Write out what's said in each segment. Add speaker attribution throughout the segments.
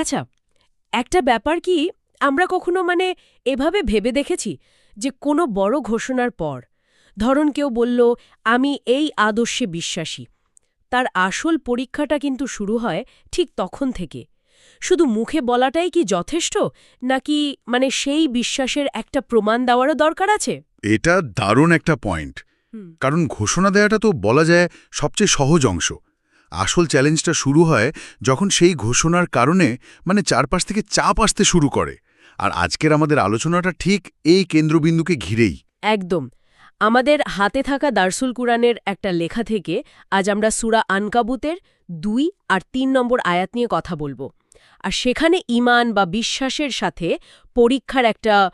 Speaker 1: আচ্ছা একটা ব্যাপার কি আমরা কখনো মানে এভাবে ভেবে দেখেছি যে কোনো বড় ঘোষণার পর ধরুন কেউ বলল আমি এই আদর্শে বিশ্বাসী। তার আসল পরীক্ষাটা কিন্তু শুরু হয় ঠিক তখন থেকে। শুধু মুখে বলাটাই কি যথেষ্ট নাকি মানে সেই বিশ্বাসের একটা প্রমাণ দেওয়ারও দরকার আছে?
Speaker 2: এটা দারুণ একটা পয়েন্ট। কারণ ঘোষণা দেওয়াটা তো বলা যায় সবচেয়ে সহজ অংশ। আসল চ্যালেঞ্জটা শুরু হয় যখন সেই ঘোষণার কারণে মানে চারপাশ থেকে চাপ আসতে শুরু করে। আর আজকের আমাদের আলোচনাটা ঠিক এই কেন্দ্রবিন্দুকে ঘিরেই।
Speaker 1: একদম। আমাদের হাতে থাকা দারসুল কুরআনের একটা লেখা থেকে আজ আমরা সুরা আনকাবুতের দুই আর তিন নম্বর আয়াত নিয়ে কথা বলব। আর সেখানে ইমান বা বিশ্বাসের সাথে পরীক্ষার একটা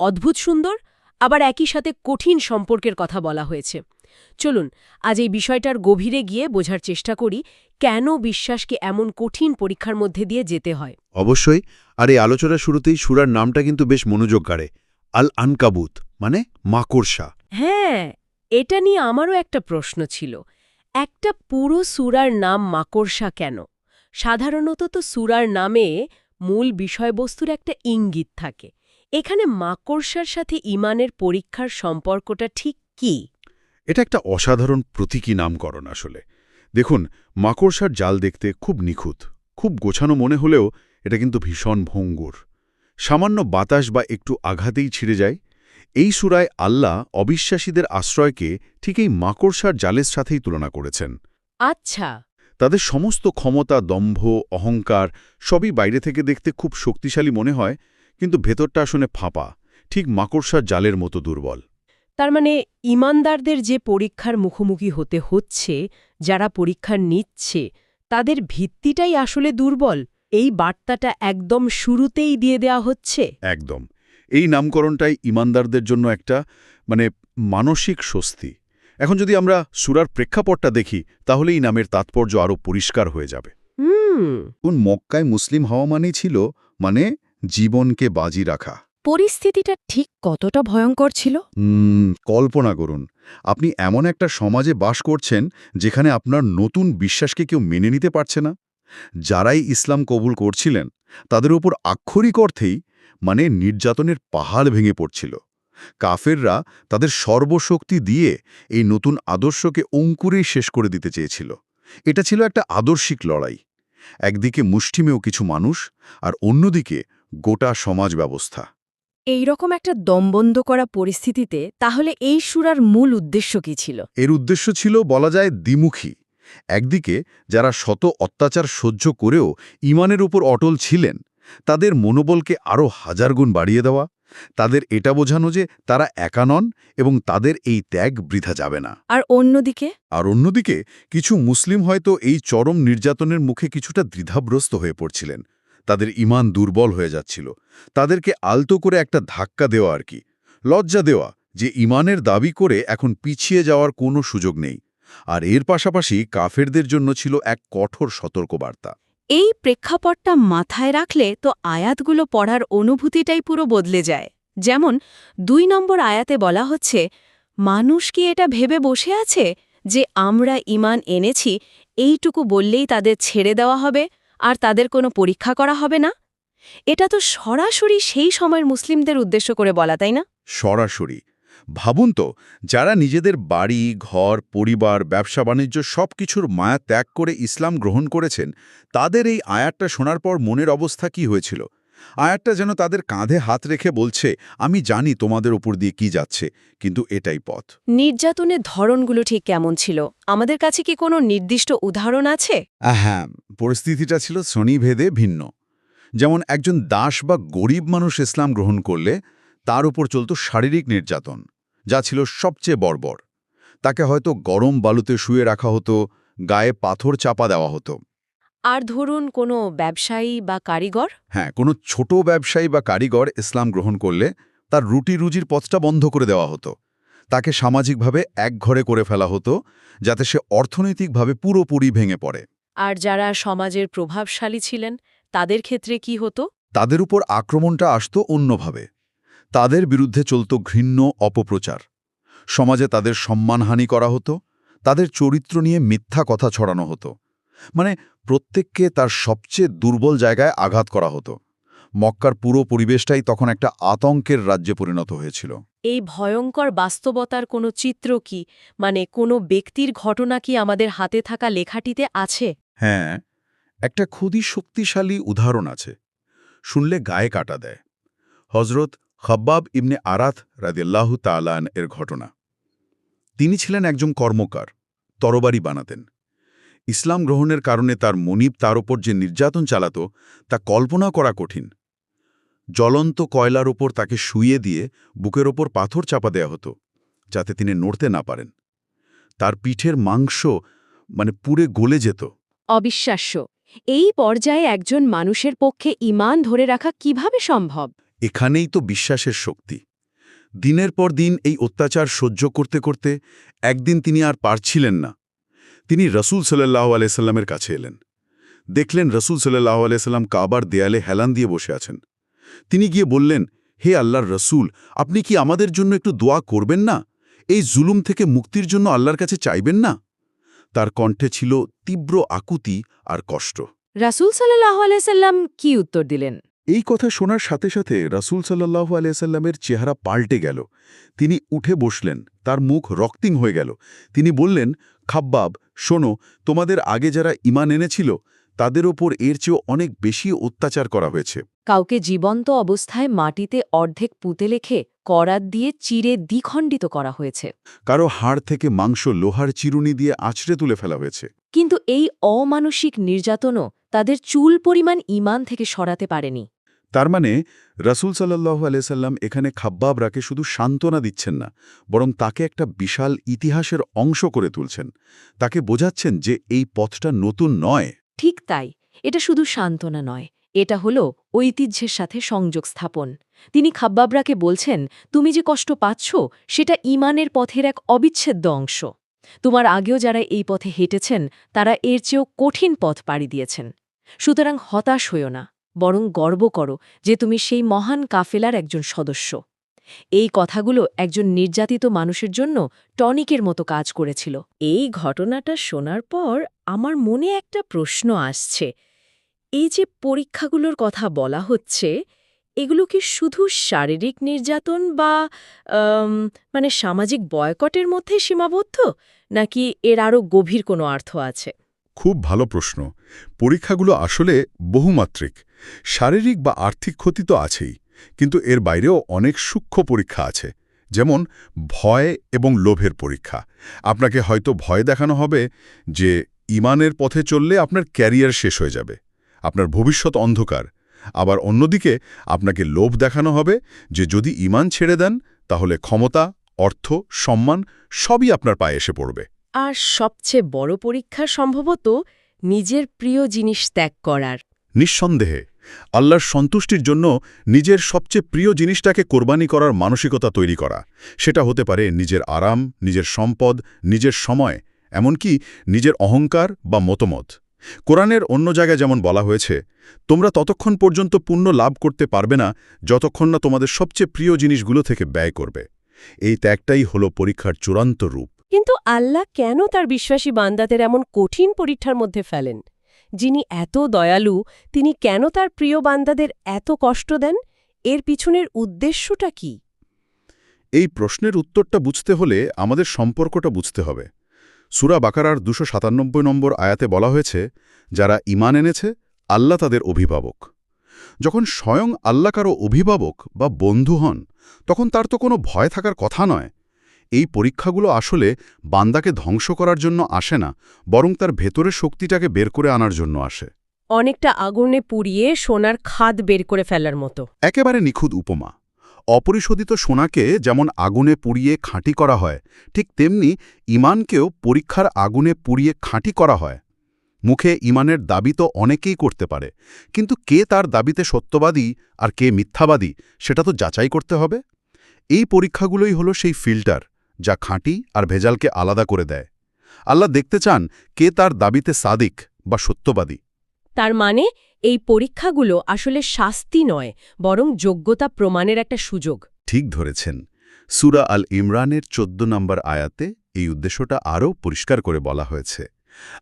Speaker 1: অদ্ভুত সুন্দর আবার একই সাথে কঠিন সম্পর্কের কথা বলা হয়েছে। চলুন আজ এই বিষয়টার গভীরে গিয়ে বোঝার চেষ্টা করি কেন বিশ্বাসকে এমন কঠিন পরীক্ষার মধ্যে দিয়ে যেতে হয়?
Speaker 3: অবশ্যই আর এই আলোচনার শুরুতেই সুরার নামটা কিন্তু বেশ মনোযোগ কাড়ে আল আনকাবুত মানে মাকড়সা।
Speaker 1: হ্যাঁ এটা নিয়ে আমারও একটা প্রশ্ন ছিল। একটা পুরো সুরার নাম মাকড়সা কেন? সাধারণত তো সুরার নামে মূল বিষয়বস্তুর একটা ইঙ্গিত থাকে। এখানে মাকড়সার সাথে ইমানের পরীক্ষার সম্পর্কটা ঠিক কি?
Speaker 3: এটা একটা অসাধারণ প্রতীকী নামকরণ আসলে। দেখুন মাকড়সার জাল দেখতে খুব নিখুঁত খুব গোছানো মনে হলেও এটা কিন্তু ভীষণ ভঙ্গুর। সামান্য বাতাস বা একটু আঘাতেই ছিঁড়ে যায়। এই সুরায় আল্লাহ অবিশ্বাসীদের আশ্রয়কে ঠিক এই মাকড়সার জালের সাথেই তুলনা করেছেন।
Speaker 1: আচ্ছা।
Speaker 3: তাদের সমস্ত ক্ষমতা দম্ভ অহংকার সবই বাইরে থেকে দেখতে খুব শক্তিশালী মনে হয় কিন্তু ভেতরটা আসলে ফাঁপা ঠিক মাকড়সার জালের মতো দুর্বল।
Speaker 1: তার মানে ইমানদারদের যে পরীক্ষার মুখোমুখি হতে হচ্ছে যারা পরীক্ষা নিচ্ছে তাদের ভিত্তিটাই আসলে দুর্বল। এই বার্তাটা একদম শুরুতেই দিয়ে দেয়া হচ্ছে।
Speaker 3: একদম। এই নামকরণটাই ইমানদারদের জন্য একটা মানে মানসিক স্বস্তি। এখন যদি আমরা সুরার প্রেক্ষাপটটা দেখি তাহলে এই নামের তাৎপর্য আরও পরিষ্কার হয়ে যাবে।
Speaker 1: হুম।
Speaker 2: কোন মক্কায় মুসলিম হওয়া মানেই ছিল মানে জীবনকে বাজি রাখা।
Speaker 1: পরিস্থিতিটা ঠিক কতটা ভয়ঙ্কর ছিল?
Speaker 2: কল্পনা করুন আপনি এমন একটা সমাজে বাস করছেন যেখানে আপনার নতুন বিশ্বাসকে কেউ মেনে নিতে পারছে না। যারাই ইসলাম কবুল করছিলেন তাদের উপর আক্ষরিক অর্থেই মানে নির্যাতনের পাহাড় ভেঙে পড়ছিল। কাফেররা তাদের সর্বশক্তি দিয়ে এই নতুন আদর্শকে অঙ্কুরেই শেষ করে দিতে চেয়েছিল। এটা ছিল একটা আদর্শিক লড়াই। একদিকে মুষ্টিমেয় কিছু মানুষ আর অন্যদিকে গোটা সমাজ ব্যবস্থা।
Speaker 1: এই রকম একটা দমবন্ধ করা পরিস্থিতিতে তাহলে এই সুরার মূল উদ্দেশ্য কি ছিল?
Speaker 2: এর উদ্দেশ্য ছিল বলা যায় দ্বিমুখী। একদিকে যারা শত অত্যাচার সহ্য করেও ইমানের উপর অটল ছিলেন তাদের মনোবলকে আরও হাজার গুণ বাড়িয়ে দেওয়া তাদের এটা বোঝানো যে তারা একা নন এবং তাদের এই ত্যাগ বৃথা যাবে না।
Speaker 1: আর অন্যদিকে?
Speaker 2: আর অন্যদিকে কিছু মুসলিম হয়তো এই চরম নির্যাতনের মুখে কিছুটা দ্বিধাগ্রস্ত হয়ে পড়ছিলেন। তাদের ইমান দুর্বল হয়ে যাচ্ছিল। তাদেরকে আলতো করে একটা ধাক্কা দেওয়া আর কি। লজ্জা দেওয়া যে ইমানের দাবি করে এখন পিছিয়ে যাওয়ার কোনো সুযোগ নেই। আর এর পাশাপাশি কাফেরদের জন্য ছিল এক কঠোর সতর্কবার্তা।
Speaker 1: এই প্রেক্ষাপটটা মাথায় রাখলে তো আয়াতগুলো পড়ার অনুভূতিটাই পুরো বদলে যায়। যেমন, দুই নম্বর আয়াতে বলা হচ্ছে, মানুষ কি এটা ভেবে বসে আছে যে আমরা ইমান এনেছি, এইটুকু বললেই তাদের ছেড়ে দেওয়া হবে? আর তাদের কোনো পরীক্ষা করা হবে না? এটা তো সরাসরি সেই সময়ের মুসলিমদের উদ্দেশ্য করে বলা, তাই না?
Speaker 2: সরাসরি। ভাবুন তো, যারা নিজেদের বাড়ি, ঘর, পরিবার, ব্যবসা, বাণিজ্য সব কিছুর মায়া ত্যাগ করে ইসলাম গ্রহণ করেছেন, তাদের এই আয়াতটা শোনার পর মনের অবস্থা কি হয়েছিল? আয়াতটা যেন তাদের কাঁধে হাত রেখে বলছে আমি জানি তোমাদের উপর দিয়ে কি যাচ্ছে কিন্তু এটাই পথ।
Speaker 1: নির্যাতনের ধরনগুলো ঠিক কেমন ছিল? আমাদের কাছে কি কোনো নির্দিষ্ট উদাহরণ আছে?
Speaker 2: হ্যাঁ পরিস্থিতিটা ছিল শ্রেণীভেদে ভিন্ন। যেমন একজন দাস বা গরিব মানুষ ইসলাম গ্রহণ করলে তার উপর চলত শারীরিক নির্যাতন যা ছিল সবচেয়ে বর্বর। তাকে হয়তো গরম বালুতে শুয়ে রাখা হতো গায়ে পাথর চাপা দেওয়া হতো।
Speaker 1: আর ধরুন কোনো ব্যবসায়ী বা কারিগর?
Speaker 2: হ্যাঁ কোনো ছোট ব্যবসায়ী বা কারিগর ইসলাম গ্রহণ করলে তার রুটি রুজির পথটা বন্ধ করে দেওয়া হতো। তাকে সামাজিকভাবে এক ঘরে করে ফেলা হতো যাতে সে অর্থনৈতিকভাবে পুরোপুরি ভেঙে পড়ে।
Speaker 1: আর যারা সমাজের প্রভাবশালী ছিলেন তাদের ক্ষেত্রে কি হতো?
Speaker 2: তাদের উপর আক্রমণটা আসত অন্যভাবে। তাদের বিরুদ্ধে চলত ঘৃণ্য অপপ্রচার। সমাজে তাদের সম্মানহানি করা হতো তাদের চরিত্র নিয়ে মিথ্যা কথা ছড়ানো হতো।
Speaker 4: মানে প্রত্যেককে তার সবচেয়ে দুর্বল জায়গায় আঘাত করা হতো। মক্কার পুরো পরিবেশটাই তখন একটা আতঙ্কের রাজ্যে পরিণত হয়েছিল।
Speaker 1: এই ভয়ঙ্কর বাস্তবতার কোনো চিত্র কি? মানে কোনো ব্যক্তির ঘটনা কি আমাদের হাতে থাকা লেখাটিতে আছে?
Speaker 4: হ্যাঁ একটা খুবই শক্তিশালী উদাহরণ আছে। শুনলে গায়ে কাটা দেয়। হজরত খব্বাব ইবনে আরাত রাদিয়াল্লাহু তালান এর ঘটনা। তিনি ছিলেন একজন কর্মকার তরবারি বানাতেন। ইসলাম গ্রহণের কারণে তার মনিব তার ওপর যে নির্যাতন চালাত তা কল্পনা করা কঠিন। জ্বলন্ত কয়লার ওপর তাকে শুইয়ে দিয়ে বুকের ওপর পাথর চাপা দেয়া হতো যাতে তিনি নড়তে না পারেন। তার পিঠের মাংস মানে পুরে গলে যেত।
Speaker 5: অবিশ্বাস্য। এই পর্যায়ে একজন মানুষের পক্ষে ইমান ধরে রাখা কীভাবে সম্ভব?
Speaker 4: এখানেই তো বিশ্বাসের শক্তি। দিনের পর দিন এই অত্যাচার সহ্য করতে করতে একদিন তিনি আর পারছিলেন না। তিনি রসুল সাল্লাহ আলাইসাল্লামের কাছে এলেন। দেখলেন রসুল সাল্লাহ আলাইসাল্লাম কাবার দেয়ালে হেলান দিয়ে বসে আছেন। তিনি গিয়ে বললেন, হে আল্লাহর রসুল, আপনি কি আমাদের জন্য একটু দোয়া করবেন না? এই জুলুম থেকে মুক্তির জন্য আল্লাহর কাছে চাইবেন না? তার কণ্ঠে ছিল তীব্র আকুতি আর কষ্ট।
Speaker 5: রাসুল সাল্লাহ আলাইসাল্লাম কি উত্তর দিলেন?
Speaker 4: এই কথা শোনার সাথে সাথে রাসুল সাল্লাহু আলিয়াল্লামের চেহারা পাল্টে গেল। তিনি উঠে বসলেন তার মুখ রক্তিং হয়ে গেল। তিনি বললেন খাব্বাব শোনো তোমাদের আগে যারা ইমান এনেছিল তাদের ওপর এর চেয়েও অনেক বেশি অত্যাচার করা হয়েছে।
Speaker 5: কাউকে জীবন্ত অবস্থায় মাটিতে অর্ধেক পুঁতে লেখে করাত দিয়ে চিরে দ্বিখণ্ডিত করা হয়েছে।
Speaker 4: কারও হাড় থেকে মাংস লোহার চিরুনি দিয়ে আছড়ে তুলে ফেলা হয়েছে।
Speaker 5: কিন্তু এই অমানসিক নির্যাতনও তাদের চুল পরিমাণ ইমান থেকে সরাতে পারেনি।
Speaker 4: তার মানে রাসুল সাল্লাহু আলিয়াল্লাম এখানে খাব্বাবরাকে শুধু সান্ত্বনা দিচ্ছেন না বরং তাকে একটা বিশাল ইতিহাসের অংশ করে তুলছেন। তাকে বোঝাচ্ছেন যে এই পথটা নতুন নয়।
Speaker 5: ঠিক তাই এটা শুধু সান্ত্বনা নয় এটা হলো ঐতিহ্যের সাথে সংযোগ স্থাপন। তিনি খাব্বাবরাকে বলছেন তুমি যে কষ্ট পাচ্ছ সেটা ইমানের পথের এক অবিচ্ছেদ্য অংশ। তোমার আগেও যারা এই পথে হেঁটেছেন তারা এর চেয়েও কঠিন পথ পাড়ি দিয়েছেন। সুতরাং হতাশ হইও না, বরং গর্ব করো যে তুমি সেই মহান কাফেলার একজন সদস্য। এই কথাগুলো একজন নির্যাতিত মানুষের জন্য টনিকের মতো কাজ করেছিল।
Speaker 1: এই ঘটনাটা শোনার পর আমার মনে একটা প্রশ্ন আসছে। এই যে পরীক্ষাগুলোর কথা বলা হচ্ছে, এগুলো কি শুধু শারীরিক নির্যাতন বা মানে সামাজিক বয়কটের মধ্যে সীমাবদ্ধ, নাকি এর আরও গভীর কোনো অর্থ আছে?
Speaker 2: খুব ভালো প্রশ্ন। পরীক্ষাগুলো আসলে বহুমাত্রিক। শারীরিক বা আর্থিক ক্ষতি তো আছেই, কিন্তু এর বাইরেও অনেক সূক্ষ্ম পরীক্ষা আছে, যেমন ভয় এবং লোভের পরীক্ষা। আপনাকে হয়তো ভয় দেখানো হবে যে ইমানের পথে চললে আপনার ক্যারিয়ার শেষ হয়ে যাবে, আপনার ভবিষ্যৎ অন্ধকার। আবার অন্যদিকে আপনাকে লোভ দেখানো হবে যে যদি ইমান ছেড়ে দেন, তাহলে ক্ষমতা, অর্থ, সম্মান সবই আপনার পায়ে এসে পড়বে।
Speaker 1: আর সবচেয়ে বড় পরীক্ষা সম্ভবত নিজের প্রিয় জিনিস ত্যাগ করার।
Speaker 2: নিঃসন্দেহে, আল্লাহর সন্তুষ্টির জন্য নিজের সবচেয়ে প্রিয় জিনিসটাকে কোরবানি করার মানসিকতা তৈরি করা। সেটা হতে পারে নিজের আরাম, নিজের সম্পদ, নিজের সময়, এমনকি নিজের অহংকার বা মতামত। কোরআনের অন্য জায়গায় যেমন বলা হয়েছে, তোমরা ততক্ষণ পর্যন্ত পুণ্য লাভ করতে পারবে না যতক্ষণ না তোমাদের সবচেয়ে প্রিয় জিনিসগুলো থেকে ব্যয় করবে। এই ত্যাগটাই হলো পরীক্ষার চূড়ান্ত রূপ।
Speaker 1: কিন্তু আল্লাহ কেন তার বিশ্বাসী বান্দাদের এমন কঠিন পরীক্ষার মধ্যে ফেলেন? যিনি এত দয়ালু, তিনি কেন তার প্রিয় বান্দাদের এত কষ্ট দেন? এর পিছনের উদ্দেশ্যটা কি?
Speaker 2: এই প্রশ্নের উত্তরটা বুঝতে হলে আমাদের সম্পর্কটা বুঝতে হবে। সুরা বাকারার দুশো সাতানব্বই নম্বর আয়াতে বলা হয়েছে, যারা ইমান এনেছে, আল্লাহ তাদের অভিভাবক। যখন স্বয়ং আল্লাহ কারও অভিভাবক বা বন্ধু হন, তখন তার তো কোনো ভয় থাকার কথা নয়। এই পরীক্ষাগুলো আসলে বান্দাকে ধ্বংস করার জন্য আসে না বরং তার ভেতরের শক্তিটাকে বের করে আনার জন্য আসে।
Speaker 1: অনেকটা আগুনে পুড়িয়ে সোনার খাদ বের করে ফেলার মতো।
Speaker 2: একেবারে নিখুঁত উপমা। অপরিশোধিত সোনাকে যেমন আগুনে পুড়িয়ে খাঁটি করা হয় ঠিক তেমনি ইমানকেও পরীক্ষার আগুনে পুড়িয়ে খাঁটি করা হয়। মুখে ইমানের দাবি তো অনেকেই করতে পারে কিন্তু কে তার দাবিতে সত্যবাদী আর কে মিথ্যাবাদী সেটা তো যাচাই করতে হবে। এই পরীক্ষাগুলোই হলো সেই ফিল্টার যা খাঁটি আর ভেজালকে আলাদা করে দেয়। আল্লাহ দেখতে চান কে তার দাবিতে সাদিক বা সত্যবাদী।
Speaker 1: তার মানে এই পরীক্ষাগুলো আসলে শাস্তি নয় বরং যোগ্যতা প্রমাণের একটা সুযোগ।
Speaker 2: ঠিক ধরেছেন। সুরা আল ইমরানের চোদ্দ নম্বর আয়াতে এই উদ্দেশ্যটা আরও পরিষ্কার করে বলা হয়েছে।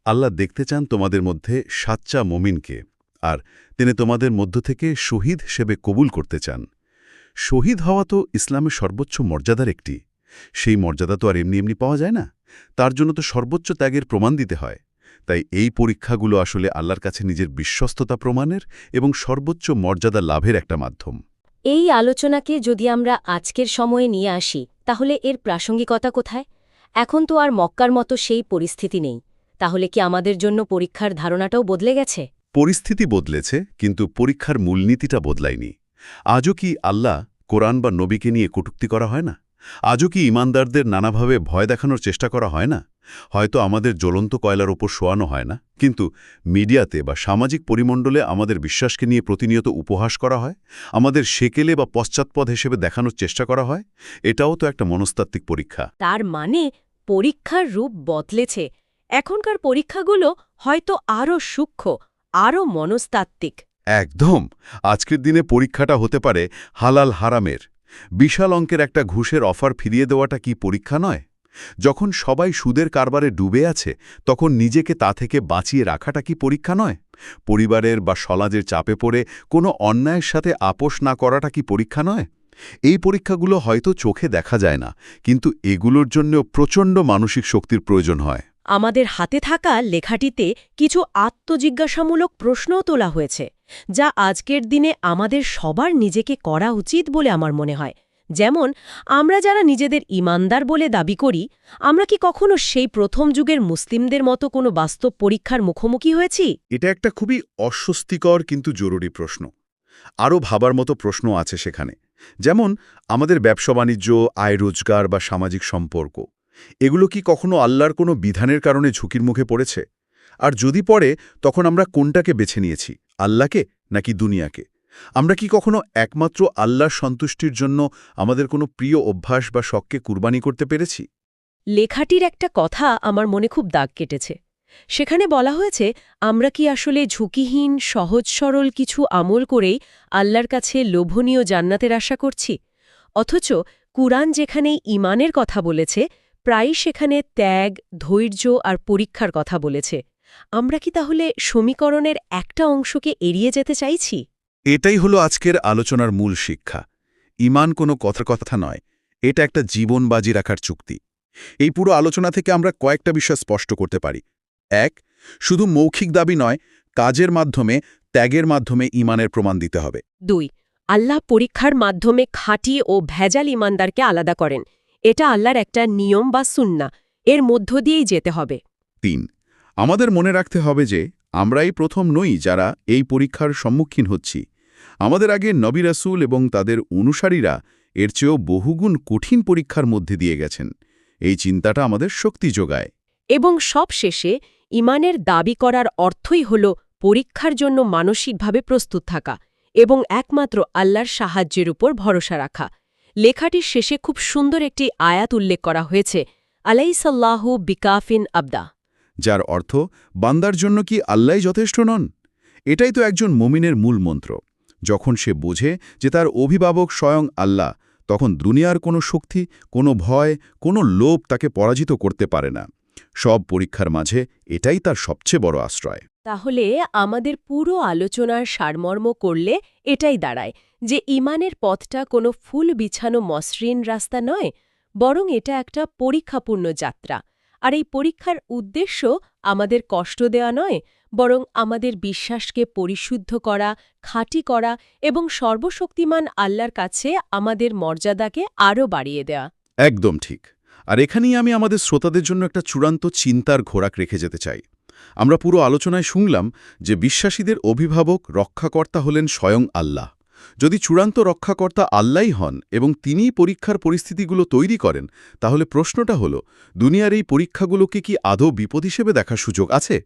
Speaker 2: আল্লাহ দেখতে চান তোমাদের মধ্যে সাচ্চা মমিনকে আর তিনি তোমাদের মধ্য থেকে শহীদ হিসেবে কবুল করতে চান। শহীদ হওয়া তো ইসলামের সর্বোচ্চ মর্যাদার একটি। সেই মর্যাদা তো আর এমনি এমনি পাওয়া যায় না। তার জন্য তো সর্বোচ্চ ত্যাগের প্রমাণ দিতে হয়। তাই এই পরীক্ষাগুলো আসলে আল্লাহর কাছে নিজের বিশ্বস্ততা প্রমাণের এবং সর্বোচ্চ মর্যাদা লাভের একটা মাধ্যম।
Speaker 6: এই আলোচনাকে যদি আমরা আজকের সময়ে নিয়ে আসি তাহলে এর প্রাসঙ্গিকতা কোথায়? এখন তো আর মক্কার মতো সেই পরিস্থিতি নেই। তাহলে কি আমাদের জন্য পরীক্ষার ধারণাটাও বদলে গেছে?
Speaker 2: পরিস্থিতি বদলেছে কিন্তু পরীক্ষার মূলনীতিটা বদলায়নি। আজও কি আল্লাহ কোরআন বা নবীকে নিয়ে কটুক্তি করা হয় না? আজও কি ইমানদারদের নানাভাবে ভয় দেখানোর চেষ্টা করা হয় না? হয়তো আমাদের জ্বলন্ত কয়লার ওপর শোয়ানো হয় না কিন্তু মিডিয়াতে বা সামাজিক পরিমণ্ডলে আমাদের বিশ্বাসকে নিয়ে প্রতিনিয়ত উপহাস করা হয়? আমাদের সেকেলে বা পশ্চাৎপদ হিসেবে দেখানোর চেষ্টা করা হয়? এটাও তো একটা মনস্তাত্ত্বিক পরীক্ষা।
Speaker 6: তার মানে পরীক্ষার রূপ বদলেছে। এখনকার পরীক্ষাগুলো হয়তো আরও সূক্ষ্ম আরও মনস্তাত্ত্বিক।
Speaker 2: একদম! আজকের দিনে পরীক্ষাটা হতে পারে হালাল হারামের। বিশাল অঙ্কের একটা ঘুষের অফার ফিরিয়ে দেওয়াটা কি পরীক্ষা নয়? যখন সবাই সুদের কারবারে ডুবে আছে, তখন নিজেকে তা থেকে বাঁচিয়ে রাখাটা কি পরীক্ষা নয়? পরিবারের বা সমাজের চাপে পড়ে কোনো অন্যায়ের সাথে আপোষ না করাটা কি পরীক্ষা নয়? এই পরীক্ষাগুলো হয়তো চোখে দেখা যায় না, কিন্তু এগুলোর জন্যও প্রচণ্ড মানসিক শক্তির প্রয়োজন হয়।
Speaker 1: আমাদের হাতে থাকা লেখাটিতে কিছু আত্মজিজ্ঞাসামূলক প্রশ্নও তোলা হয়েছে, যা আজকের দিনে আমাদের সবার নিজেকে করা উচিত বলে আমার মনে হয়। যেমন, আমরা যারা নিজেদের ইমানদার বলে দাবি করি, আমরা কি কখনো সেই প্রথম যুগের মুসলিমদের মতো কোনো বাস্তব পরীক্ষার মুখোমুখি হয়েছি?
Speaker 2: এটা একটা খুবই অস্বস্তিকর কিন্তু জরুরি প্রশ্ন। আরও ভাবার মতো প্রশ্ন আছে সেখানে। যেমন, আমাদের ব্যবসা বাণিজ্য আয় রোজগার বা সামাজিক সম্পর্ক। এগুলো কি কখনো আল্লাহর কোনো বিধানের কারণে ঝুঁকির মুখে পড়েছে? আর যদি পড়ে, তখন আমরা কোনটাকে বেছে নিয়েছি, আল্লাহকে নাকি দুনিয়াকে? আমরা কি কখনো একমাত্র আল্লাহর সন্তুষ্টির জন্য আমাদের কোনো প্রিয় অভ্যাস বা শখকে কুরবানি করতে পেরেছি?
Speaker 1: লেখাটির একটা কথা আমার মনে খুব দাগ কেটেছে। সেখানে বলা হয়েছে, আমরা কি আসলে ঝুঁকিহীন, সহজ সরল কিছু আমল করেই আল্লাহর কাছে লোভনীয় জান্নাতের আশা করছি? অথচ কুরআন যেখানে ইমানের কথা বলেছে প্রায়ই সেখানে ত্যাগ ধৈর্য আর পরীক্ষার কথা বলেছে। আমরা কি তাহলে সমীকরণের একটা অংশকে এড়িয়ে যেতে চাইছি?
Speaker 2: এটাই হলো আজকের আলোচনার মূল শিক্ষা। ইমান কোনো কথার কথা নয় এটা একটা জীবন বাজি রাখার চুক্তি। এই পুরো আলোচনা থেকে আমরা কয়েকটা বিষয় স্পষ্ট করতে পারি। এক শুধু মৌখিক দাবি নয় কাজের মাধ্যমে ত্যাগের মাধ্যমে ইমানের প্রমাণ দিতে হবে।
Speaker 1: দুই আল্লাহ পরীক্ষার মাধ্যমে খাঁটি ও ভেজাল ইমানদারকে আলাদা করেন। এটা আল্লাহর একটা নিয়ম বা সুন্না। এর মধ্য দিয়েই যেতে হবে।
Speaker 2: তিন আমাদের মনে রাখতে হবে যে আমরাই প্রথম নই যারা এই পরীক্ষার সম্মুখীন হচ্ছি। আমাদের আগে নবী রাসূল এবং তাদের অনুসারীরা এর চেয়েও বহুগুণ কঠিন পরীক্ষার মধ্যে দিয়ে গেছেন। এই চিন্তাটা আমাদের শক্তি যোগায়।
Speaker 1: এবং সব শেষে ইমানের দাবি করার অর্থই হল পরীক্ষার জন্য মানসিকভাবে প্রস্তুত থাকা এবং একমাত্র আল্লাহর সাহায্যের উপর ভরসা রাখা। লেখাটির শেষে খুব সুন্দর একটি আয়াত উল্লেখ করা হয়েছে, আলাইসাল্লাহু বিকাফিন আবদা।
Speaker 2: যার অর্থ, বান্দার জন্য কি আল্লাহ যথেষ্ট নন? এটাই তো একজন মমিনের মূল মন্ত্র। যখন সে বোঝে যে তার অভিভাবক স্বয়ং আল্লাহ, তখন দুনিয়ার কোনো শক্তি, কোনো ভয়, কোনো লোভ তাকে পরাজিত করতে পারে না। সব পরীক্ষার মাঝে এটাই তার সবচেয়ে বড় আশ্রয়।
Speaker 1: তাহলে আমাদের পুরো আলোচনার সারমর্ম করলে এটাই দাঁড়ায় যে ইমানের পথটা কোনো ফুল বিছানো মসৃণ রাস্তা নয়, বরং এটা একটা পরীক্ষাপূর্ণ যাত্রা। আর এই পরীক্ষার উদ্দেশ্য আমাদের কষ্ট দেওয়া নয়, বরং আমাদের বিশ্বাসকে পরিশুদ্ধ করা, খাঁটি করা এবং সর্বশক্তিমান আল্লাহর কাছে আমাদের মর্যাদাকে আরও বাড়িয়ে দেওয়া
Speaker 2: একদম ঠিক। আর এখানেই আমি আমাদের শ্রোতাদের জন্য একটা চূড়ান্ত চিন্তার ঘোরাক রেখে যেতে চাই। আমরা পুরো আলোচনায় শুনলাম যে বিশ্বাসীদের অভিভাবক রক্ষাকর্তা হলেন স্বয়ং আল্লাহ। যদি চূড়ান্ত রক্ষাকর্তা আল্লাহই হন এবং তিনিই পরীক্ষার পরিস্থিতিগুলো তৈরি করেন, তাহলে প্রশ্নটা হলো, দুনিয়ার এই পরীক্ষাগুলোকে কি আদৌ বিপদ হিসেবে দেখার সুযোগ আছে?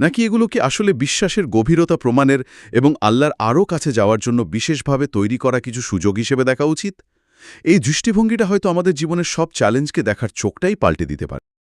Speaker 2: নাকি এগুলো কি আসলে বিশ্বাসের গভীরতা প্রমাণের এবং আল্লাহর আরও কাছে যাওয়ার জন্য বিশেষভাবে তৈরি করা কিছু সুযোগ হিসেবে দেখা উচিত? এই দৃষ্টিভঙ্গিটা হয়তো আমাদের জীবনের সব চ্যালেঞ্জকে দেখার চোখটাই পাল্টে দিতে পারে।